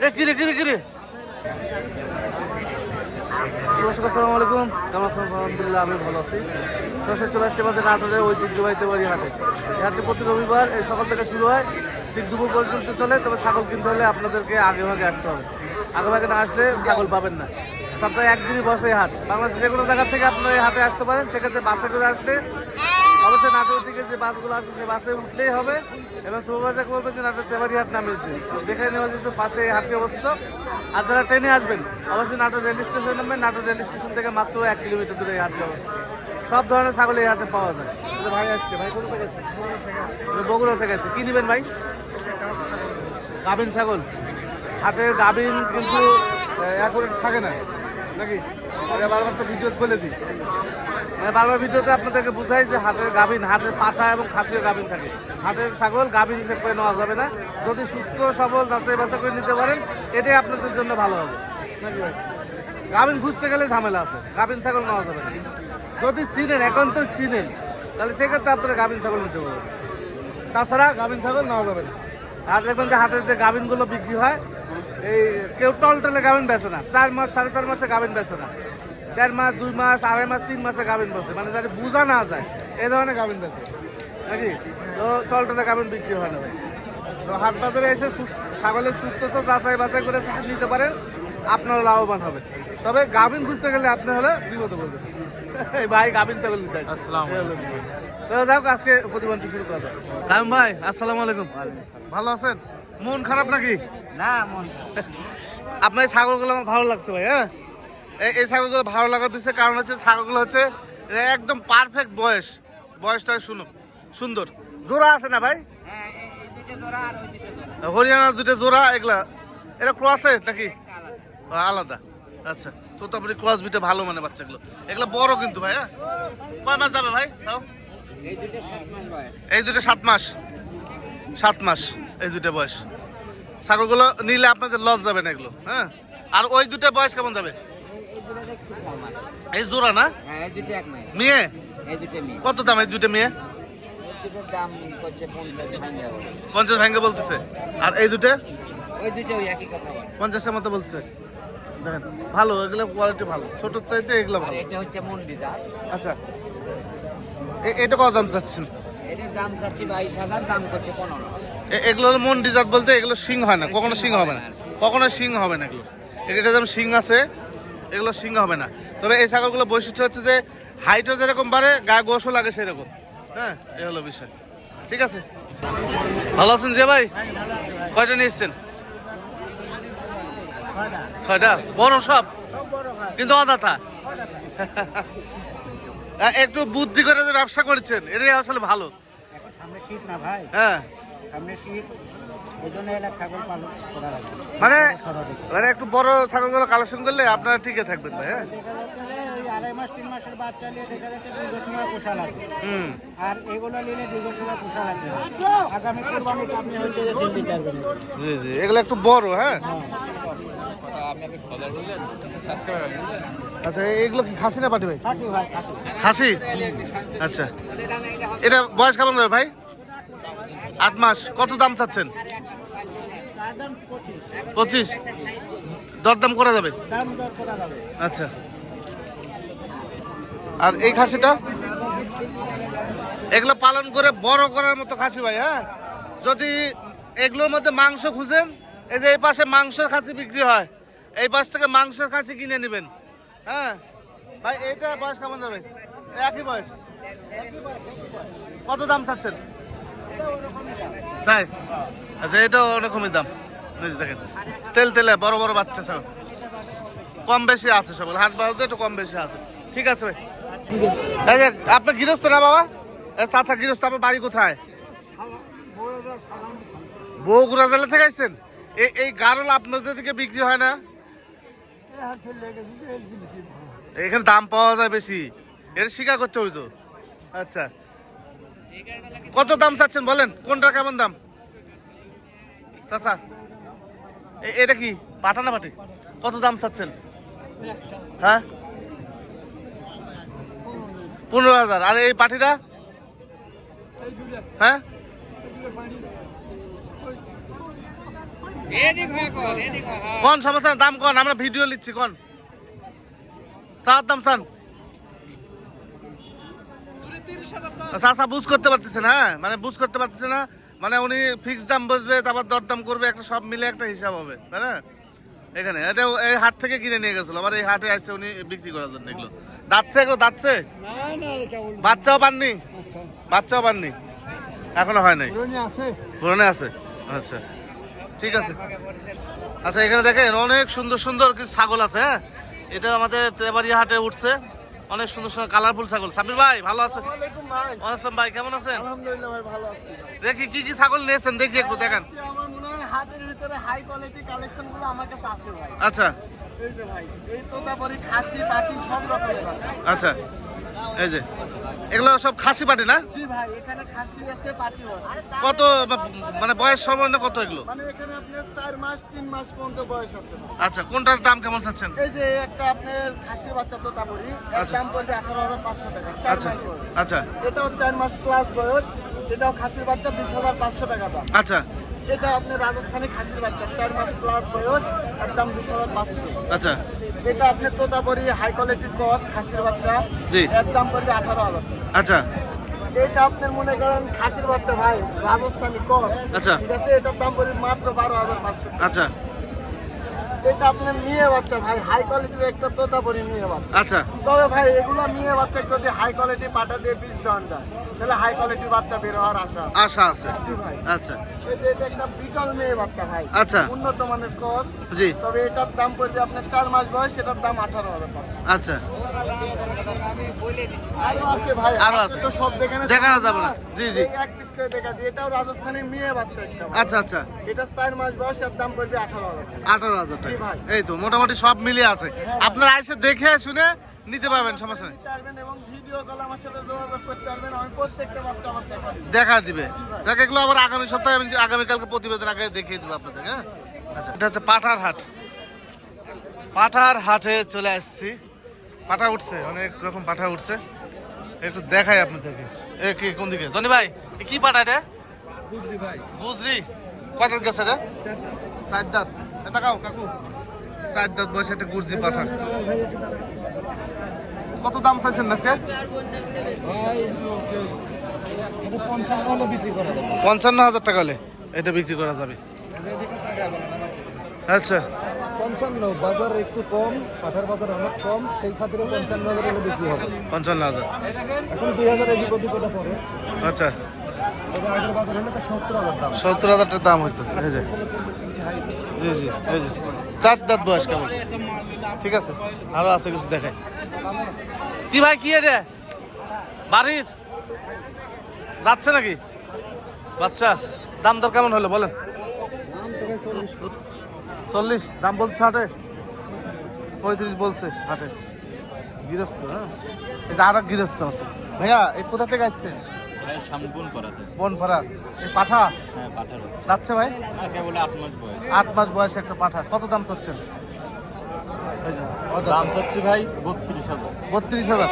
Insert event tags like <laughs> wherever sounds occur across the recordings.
কিরে কিরে কিরে নমস্কার আসসালামু আলাইকুম। কেমন আছেন? আলহামদুলিল্লাহ, আমি ভালো আছি। সরাসরি চলে আসছি আমাদের নাটোরের ঐতিহ্যবাহীতে বাড়ি হাটে। এই হাটটি প্রতি রবিবার, এই সকাল থেকে শুরু হয়, ঠিক দুপুর পর্যন্ত চলে, তবে ছাগল কিনতে হলে আপনাদেরকে আগে ভাগে আসতে হবে। আগে ভাগে না আসলে ছাগল পাবেন না। সপ্তাহে একদিনই বসে হাট। বাংলাদেশের যে কোনো জায়গা থেকে আপনারা এই হাটে আসতে পারেন, সেক্ষেত্রে বাসে করে আসলে অবশ্যই নাটোর থেকে যে বাসগুলো আসে সে বাসে উঠলেই হবে। এবং সুপারভাইজার করবে যে নাটোর তেবারি হাট নামে যেখানে যেত পাশে হাটটি অবস্থিত। আর যারা ট্রেনে আসবেন অবশ্যই নাটোর রেল স্টেশন নামবেন। নাটোর রেল স্টেশন থেকে মাত্র এক কিলোমিটার দূরে এই হাটটি অবস্থিত। সব ধরনের ছাগল এই হাটে পাওয়া যায়। ভাই আসছে ভাই কোথা থেকে বগুড়া থেকে আসছে। কি নেবেন ভাই? গাভিন ছাগল। হাটের গাভিন কিন্তু এখন থাকে না। নাকি? বারবার তো ভিডিও বলে দিই। মানে বারবার ভিডিওতে আপনাদেরকে বুঝাই যে হাটের গাভিন হাটের পাছা এবং খাসিও গাভিন থাকে। হাটের ছাগল গাভিন হিসেবে করে নেওয়া যাবে না। যদি সুস্থ, সবল, যাচাই বাছাই করে নিতে পারেন, এটাই আপনাদের জন্য ভালো হবে। নাকি ভাই? গাভিন খুঁজতে গেলে ঝামেলা আছে। গাভিন ছাগল নেওয়া যাবে না। যদি চিনেন, এখন তো চিনেন, তাহলে সেক্ষেত্রে আপনারা গাভিন ছাগল নিতে পারবেন। তাছাড়া গাভিন ছাগল নেওয়া যাবে না। আর দেখবেন যে হাটের যে গাভিনগুলো বিক্রি হয় এই কেউ টল টলে গাভিন বেচে না। চার মাস সাড়ে চার মাসে গাভিন বেচে না। দেড় মাস দুই মাস আড়াই মাস তিন মাসে গাভিন বেচে। মানে যাতে বোঝা না যায় এই ধরনের গাভিন বেচে। নাকি? তো টল টলে গাভিন বিক্রি হয় না ভাই। তো হাট বাজারে এসে সুস্থ- ছাগলের সুস্থতা যাচাই বাছাই করে যদি নিতে পারেন আপনারা লাভবান হবে। তবে গাভিন খুঁজতে গেলে আপনি হলে বিপদে বলবেন এই ভাই গাভিন ছাগল নিতে। তো যাক আজকে প্রতিবন্ধী শুরু করা গাভিন ভাই আসসালামু আলাইকুম। ভালো আছেন? মন খারাপ নাকি? না মন আপনার এই ছাগলগুলো আমার ভালো লাগছে ভাই হ্যাঁ? এই- ছাগলগুলো ভালো লাগার পিছনে কারণ হচ্ছে ছাগলগুলো হচ্ছে একদম পারফেক্ট বয়স। বয়সটা শুনো সুন্দর। জোড়া আছে না ভাই? হ্যাঁ এই দুটো জোড়া এগুলা এরা ক্রসে নাকি? আলাদা। আচ্ছা তো তারপরে ক্রস বিটা ভালো মানে বাচ্চাগুলো। এগুলো বড় কিন্তু ভাই হ্যাঁ? কয় মাস যাবে ভাই? এই দুটো সাত মাস। সাত মাস। এই দুটা বয়স। ছাগলগুলো নিলে আপনাদের লস যাবে না এগুলো হ্যাঁ? আর ওই দুটা বয়স কেমন যাবে? এই জোড়া না? হ্যাঁ মেয়ে? কত দাম এই দুটো মেয়ে? দাম পঞ্চাশ ভাঙে যাবে পঞ্চাশ ভেঙে বলতেছে। আর এই দুটো পঞ্চাশের মতো বলছে। দেখেন ভালো এগুলো কোয়ালিটি ভালো। ছোটোর চাইতে এগুলো ভালো। এটা হচ্ছে মন্ডিদা আচ্ছা। এটা কত দাম চাচ্ছেন? এটার দাম চাচ্ছি বাইশ হাজার দাম করছে পনেরো এগুলো মন ডিজাত বলতে এগুলো শিং হয় না কখনো শিং হবে না। কখনো শিং হবে না এগুলো। এটা যেমন শিং আছে এগুলো শিং হবে না। তবে এই ছাগলগুলো বৈশিষ্ট্য হচ্ছে যে হাইটও যেরকম বাড়ে গায়ে গোসও লাগে সেরকম। হ্যাঁ এই হলো বিষয়। ঠিক আছে? ভালো আছেন যে ভাই? কয়টা নিয়ে এসছেন? ছয়টা? বড় সব? কিন্তু অদাতা? আহ, একটু বুদ্ধি করে ব্যবসা করেছেন এটাই আসলে ভালো। হ্যাঁ। মানে মানে একটু বড় ছাগলগুলো কালেকশন করলে আপনারা ঠিকই থাকবেন ভাই হ্যাঁ? দেখা যাচ্ছে যে ওই আড়াই মাস তিন মাসের বাচ্চা নিয়ে দেখা যাচ্ছে দীর্ঘ সময় পোষা লাগে। আর এগুলো নিলে দীর্ঘ সময় পোষা লাগবে আগামী কোরবানিতে আপনি হইতে যে পারবেন জি জি এগুলো একটু বড় হ্যাঁ? আচ্ছা এগুলো কি খাসি না পাটি ভাই? খাসি আচ্ছা। এটা বয়স কেমন ভাই? আট মাস, কত দাম চাচ্ছেন? পঁচিশ। দরদাম করা যাবে? আচ্ছা। আর এই খাসিটা? এগুলো পালন করে বড় করার মতো খাসি ভাই হ্যাঁ? যদি এগুলোর মধ্যে মাংস খুঁজেন, এই যে এই পাশে মাংসের খাসি বিক্রি হয়, এই পাশ থেকে মাংসের খাসি কিনে নেবেন হ্যাঁ? ভাই, এইটা বয়স কেমন যাবে? একই বয়স? কত দাম চাচ্ছেন? তাই? আচ্ছা এটাও অনেকমই দাম। বুঝে দেখেন, তেল তেলে বড় বড় বাচ্চা সব কম বেশি আছে সকল হাট বাজারে একটু কম বেশি আছে। ঠিক আছে ভাই? যে আপনার গৃহস্থ না বাবা? চাচা গৃহস্থ, আপনার বাড়ি কোথায়? বগুড়া জেলা থেকে আসছেন? এই গারল আপনাদের দিকে বিক্রি হয় না? এখানে দাম পাওয়া যায় বেশি। এটা স্বীকার করতে হইতো আচ্ছা। কত দাম চাচ্ছেন বলেন? কোনটা কেমন দাম? চাচা এটা কি? পাটা না পাটি? কত দাম চাচ্ছেন? হ্যাঁ? পনেরো হাজার। আর এই পাটিটা? হ্যাঁ? কোন, সমস্যা দাম কোন, আমরা ভিডিও নিচ্ছি, কোন। সাত দাম সান চাষা বুঝ করতে পারতেছে না হ্যাঁ? মানে বুঝ করতে পারতেছে না মানে উনি ফিক্স দাম বসবে তারপর দরদাম করবে একটা সব মিলে একটা হিসাব হবে তাই না? এখানে এটা এই হাট থেকে কিনে নিয়ে গেছিল আবার এই হাটে আসছে উনি বিক্রি করার জন্য এগুলো। দাঁতছে এগুলো দাঁতছে? বাচ্চাও পাননি? বাচ্চাও পাননি? এখনও হয় নাই? আছে? পুরনে আছে? আচ্ছা ঠিক আছে। আচ্ছা এখানে দেখেন অনেক সুন্দর সুন্দর কিছু ছাগল আছে হ্যাঁ? এটা আমাদের তেবাড়িয়া হাটে উঠছে। অনেক সুন্দর সুন্দর কালারফুল ছাগল। সাবির ভাই ভালো আছেন? আসসালাম ভাই। কেমন আছেন? আলহামদুলিল্লাহ ভাই ভালো আছি। দেখি কি কি ছাগল নিয়েছেন? দেখি একটু দেখেন। আমার মনে হয় হাটের ভিতরে হাই কোয়ালিটি কালেকশনগুলো আমার কাছে আছে ভাই। আচ্ছা। এই যে ভাই এই খাসি পাটি সব রকমের আছে। আচ্ছা। এই যে এগুলো সব খাসি পাটি না? কত মানে বয়স সর্বনিম্ন কত এগুলো? মানে এখানে আপনার চার মাস তিন মাস পর্যন্ত বয়স আছে আচ্ছা কোনটার দাম কেমন চাচ্ছেন? আচ্ছা। আচ্ছা আচ্ছা। এটাও চার মাস প্লাস বয়স এটাও খাসির বাচ্চা বিশ হাজার পাঁচশো টাকা দাম। আচ্ছা। এটা আপনার রাজস্থানি খাসির বাচ্চা চার মাস প্লাস বয়স একদম বিশ হাজার পাঁচশো। আচ্ছা। এটা আপনি তোতাপুরি হাই কোয়ালিটি কস খাসির বাচ্চা। জি। এর দাম পড়বে আঠারো হাজার। আচ্ছা। এটা আপনার মনে করেন খাসির বাচ্চা ভাই রাজস্থানি কস আচ্ছা। ঠিক আছে? এটার দাম পড়বে মাত্র বারো হাজার পাঁচশো। আচ্ছা। এটা আপনার মেয়ে বাচ্চা ভাই হাই কোয়ালিটির একটা তোতাপুরি মেয়ে বাচ্চা। আচ্ছা। তবে ভাই এগুলো মেয়ে বাচ্চা যদি হাই কোয়ালিটি পাটা দিয়ে বীজ দেওয়া যায় তাহলে হাই কোয়ালিটির বাচ্চা বের হওয়ার আশা আছে। আশা আছে। জি ভাই। আচ্ছা। এটা একটা বিটল মেয়ে বাচ্চা ভাই। আচ্ছা। উন্নত মানের ক্রস জি। তবে এটার দাম পড়বে আপনার চার মাস বয়স এটার দাম আঠারো হাজার পাঁচশো। আচ্ছা। আরও আছে ভাই আরও আছে। তো সব দেখানো দেখানো যাবে না। জি, জি। এক পিস করে দেখা দিই এটাও রাজস্থানের মেয়ে বাচ্চা একটা আচ্ছা আচ্ছা। এটা চার মাস বয়স এর দাম পড়বে আঠারো হাজার টাকা। এই তো মোটামুটি সব মিলিয়ে আছে। আপনারা এসে দেখে শুনে নিতে পারবেন সমস্যা নেই। পারবেন এবং ভিডিও কল আমার সাথে যোগাযোগ করতে পারবেন। আমি প্রত্যেকটা বাচ্চা আমার দেখা দিবে। দেখ এগুলো আবার আগামী সপ্তাহে আমি আগামীকালকে প্রতিবেদন আগে দেখিয়ে দেবো আপনাদের হ্যাঁ? আচ্ছা এটা হচ্ছে পাঠার হাট। পাঠার হাটে চলে আসছি। পাঠা উঠছে অনেক রকম পাঠা উঠছে। একটু দেখাই আপনাদেরকে। কি কোন দিকে? জনি ভাই কি পাঠা এটা গুজরি কত গেছে রে? চার দাঁত। এটা কাউ কাকু? চার দাঁত বয়সে একটা গুজরি পাঠা কত দাম চাইছেন না আজকে পঞ্চান্ন হাজার টাকা হলে এটা বিক্রি করা যাবে। আচ্ছা। পঞ্চান্ন বাজার একটু কম কাঠের বাজার অনেক কম সেই খাতিরে পঞ্চান্ন হাজার হলে বিক্রি হবে। পঞ্চান্ন হাজার। এখন দুই হাজার এদিক ওদিক ওটা পড়ে? আচ্ছা। তবে আগের বাজার হলে তো সত্তর হাজার দাম। হইতো। এই জি জি চার দাঁত বয়স কেমন? ঠিক আছে আরও আছে কিছু দেখাই। কি ভাই কি রে? বাড়ির? যাচ্ছে নাকি? বাচ্চা দাম দর কেমন হলো বলেন? দাম তো ভাই চল্লিশ দাম বলছে হাটে। পঁয়ত্রিশ বলছে হাটে। গৃহস্থ হ্যাঁ? এই যে আরও গৃহস্থ আছে। ভাইয়া এই কোথা থেকে আসছেন? এই পাঠা? হ্যাঁ যাচ্ছে ভাই? কেবল আট মাস বয়স। একটা পাঠা। কত দাম চাচ্ছেন? দাম? চাচ্ছি ভাই বত্রিশ হাজার। বত্রিশ হাজার।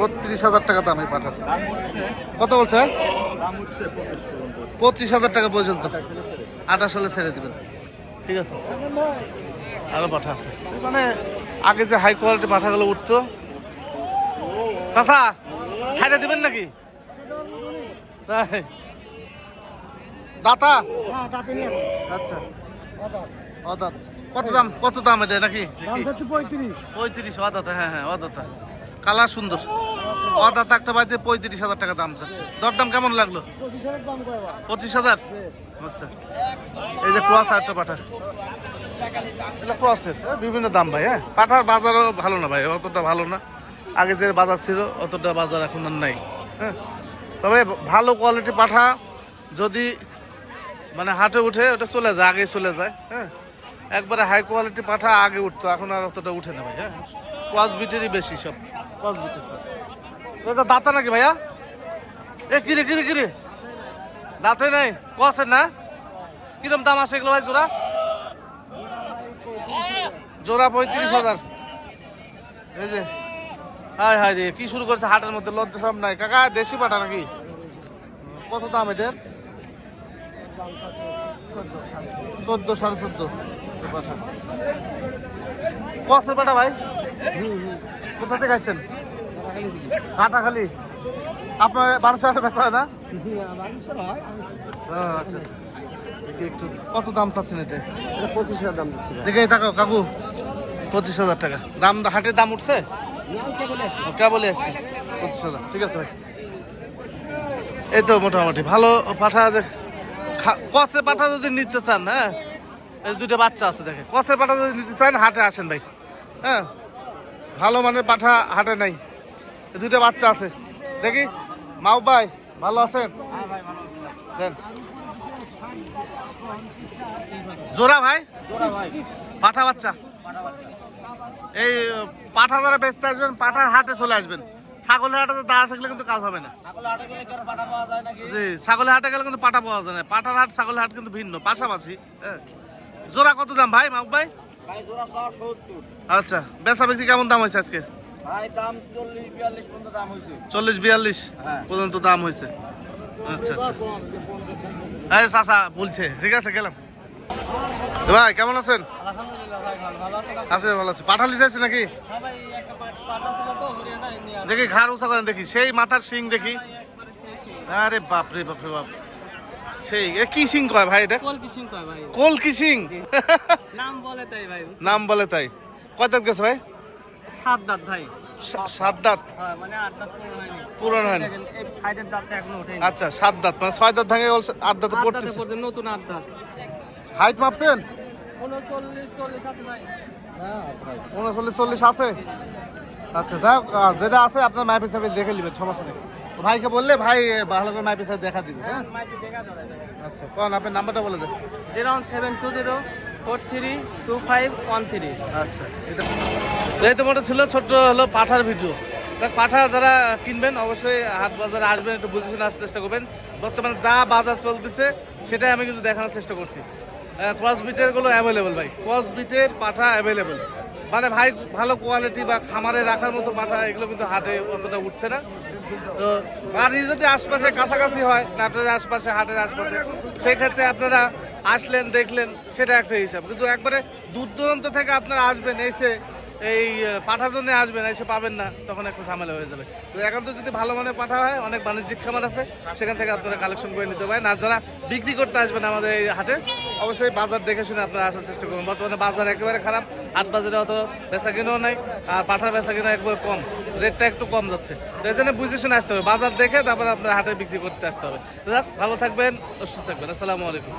বত্রিশ হাজার টাকা দাম এই পাঠার। কত বলছে? পঁচিশ হাজার টাকা পর্যন্ত। আঠাশ হলে ছেড়ে দিবেন। ঠিক আছে? আরও পাঠা আছে। মানে আগে যে হাই কোয়ালিটি পাঠাগুলো উঠতো। চাচা সাইডে দিবেন নাকি? তাই দাতা? হ্যাঁ আচ্ছা। অদাত। কত দাম কত দাম এটা নাকি? পঁয়ত্রিশ। পঁয়ত্রিশ অদাতা হ্যাঁ হ্যাঁ অদাতা। কালার সুন্দর। অদাতা একটা বাড়িতে পঁয়ত্রিশ হাজার টাকা দাম চাচ্ছে দরদাম কেমন লাগল? পঁচিশ হাজার আচ্ছা। এই যে ক্রস আরেকটা পাঠা এটা ক্রসের বিভিন্ন দাম ভাই হ্যাঁ? পাঠার বাজারও ভালো না ভাই, অতটা ভালো না। আগে যে বাজার ছিল, অতটা বাজার এখন আর নাই হ্যাঁ? তবে ভালো কোয়ালিটি পাঠা, যদি মানে হাটে উঠে ওটা চলে যায় আগে চলে যায় হ্যাঁ? একবারে হাই কোয়ালিটি পাঠা আগে উঠতো, এখন আর অতটা উঠে না ভাই হ্যাঁ? ক্রস বিটেরই বেশি সব, ক্রস বিটের। এটা দাতা নাকি ভাইয়া? এ, কিরে কিরে কিরে? দাঁতে নেই কসের না? কিরম দাম আছে এগুলো ভাই জোড়া? জোড়া পঁয়ত্রিশ হাজার। এই যে হাই হাই রে, কি শুরু করছে হাটের মধ্যে, লজ্জা সব নাই। কাকা, দেশি পাঠা নাকি? কত দাম এদের? চোদ্দ, সাড়ে চোদ্দ। পাঠা পাঠা ভাই? কোথা থেকে আসছেন? কাটাখালি। আপনার বারোশো আটে বেচা হয় না? আচ্ছা আচ্ছা। একটু কত দাম চাচ্ছেন এটা পঁচিশ হাজার দাম দিচ্ছি দেখে টাকা কাকু। পঁচিশ হাজার টাকা। দাম হাটের দাম উঠছে? কে বলে আসছে পঁচিশ হাজার। ঠিক আছে ভাই। এই তো মোটামুটি। ভালো পাঠা খা- কসের পাঠা যদি নিতে চান হ্যাঁ? এই দুটো বাচ্চা আছে দেখে কসের পাঠা যদি নিতে চান হাটে আসেন ভাই। হ্যাঁ? ভালো মানের পাঠা হাটে নাই। দুটো বাচ্চা আছে। দেখি। মাও ভাই ভালো আছেন? দেন। জোড়া ভাই? পাঠা বাচ্চা। এই পাঠা যারা বেচতে আসবেন পাঠার হাটে চলে আসবেন। ছাগলের হাটে দাঁড়া থাকলে কিন্তু কাজ হবে না। জি ছাগলের হাটে গেলে কিন্তু পাটা পাওয়া যায় না। পাটার হাট ছাগলের হাট কিন্তু ভিন্ন পাশাপাশি হ্যাঁ। জোড়া কত দাম ভাই মাহবুব ভাই? আচ্ছা বেচা বিক্রি কেমন দাম হয়েছে আজকে? চল্লিশ বিয়াল্লিশ পর্যন্ত দাম হয়েছে। হ্যাঁ। আচ্ছা আচ্ছা। এই চাচা বলছে। ঠিক আছে গেলাম। ভাই কেমন আছেন? আছে ভালো আছে। পাঠালি যাচ্ছে নাকি? দেখি ঘাড় উঁচা করেন দেখি। সেই মাথার শিং দেখি। আরে বাপ রে বাপ রে বাপ। সেই এ কি শিং কয় ভাই এটা? কল কিসিং কয় ভাই? কোল কি শিং <laughs> নাম বলে তাই ভাই। নাম বলে তাই। কয় গেছে ভাই? সাত দাঁত ভাই। সাত দাঁত? মানে আট দাঁত পুরনো হয়নি। এই সাইডের দাঁতটা এখনও ওঠেনি। আচ্ছা সাত দাঁত মানে ছয় দাঁত ভাঙে গেল, আট দাঁতে পড়তেছে। নতুন আট দাঁত। হাইট মাপছেন? উনচল্লিশ চল্লিশ আছে ভাই। উনচল্লিশ চল্লিশ আছে? আচ্ছা আর যেটা আছে আপনার মাইপি সাহেব দেখে নেবেন সমস্যা নেই। ভাইকে বললে ভাই ভালো করে মাইপি সাহেব দেখা দিবে হ্যাঁ? আচ্ছা কোন আপনার নাম্বারটা বলে দেন। Zero one seven two zero four three two five one three. আচ্ছা এটা এই তো মোটা ছিল, ছোট্ট হলো পাঠার ভিডিও। দেখ, পাঠা যারা কিনবেন, অবশ্যই হাট বাজারে আসবেন, একটু বুঝে শুনে আসার চেষ্টা করবেন। বর্তমানে যা বাজার চলতেছে, সেটাই আমি কিন্তু দেখানোর চেষ্টা করছি। ক্রস বিটেরগুলো অ্যাভেলেবেল ভাই। ক্রস বিটের পাঠা অ্যাভেলেবেল মানে ভাই, ভালো কোয়ালিটি বা খামারে রাখার মতো পাঠা, এগুলো কিন্তু হাটে অতটা উঠছে না। তো বাড়ি যদি আশপাশে কাছাকাছি হয়, নাটোরের আশপাশে, হাটের আশপাশে, সেক্ষেত্রে আপনারা আসলেন, দেখলেন, সেটা একটা হিসাব। কিন্তু একবারে দূর দূরান্ত থেকে আপনারা আসবেন, এসে এই পাঠার জন্য আসবেন, এসে পাবেন না, তখন একটা ঝামেলা হয়ে যাবে। তো একান্ত যদি ভালো মানের পাঠা হয়, অনেক বাণিজ্যিক খামার আছে, সেখান থেকে আপনারা কালেকশন করে নিতে পারেন। আর যারা বিক্রি করতে আসবেন আমাদের এই হাটে, অবশ্যই বাজার দেখে শুনে আপনারা আসার চেষ্টা করবেন বর্তমানে বাজার একেবারে খারাপ, হাট বাজারে অত বেচা কিনেও নাই, আর পাঠার বেচা কিনা একবারে কম, রেটটা একটু কম যাচ্ছে। তো এই জন্য বুঝে শুনে আসতে হবে, বাজার দেখে তারপরে আপনার হাটে বিক্রি করতে আসতে হবে। তো ভালো থাকবেন, সুস্থ থাকবেন। আসসালামু আলাইকুম।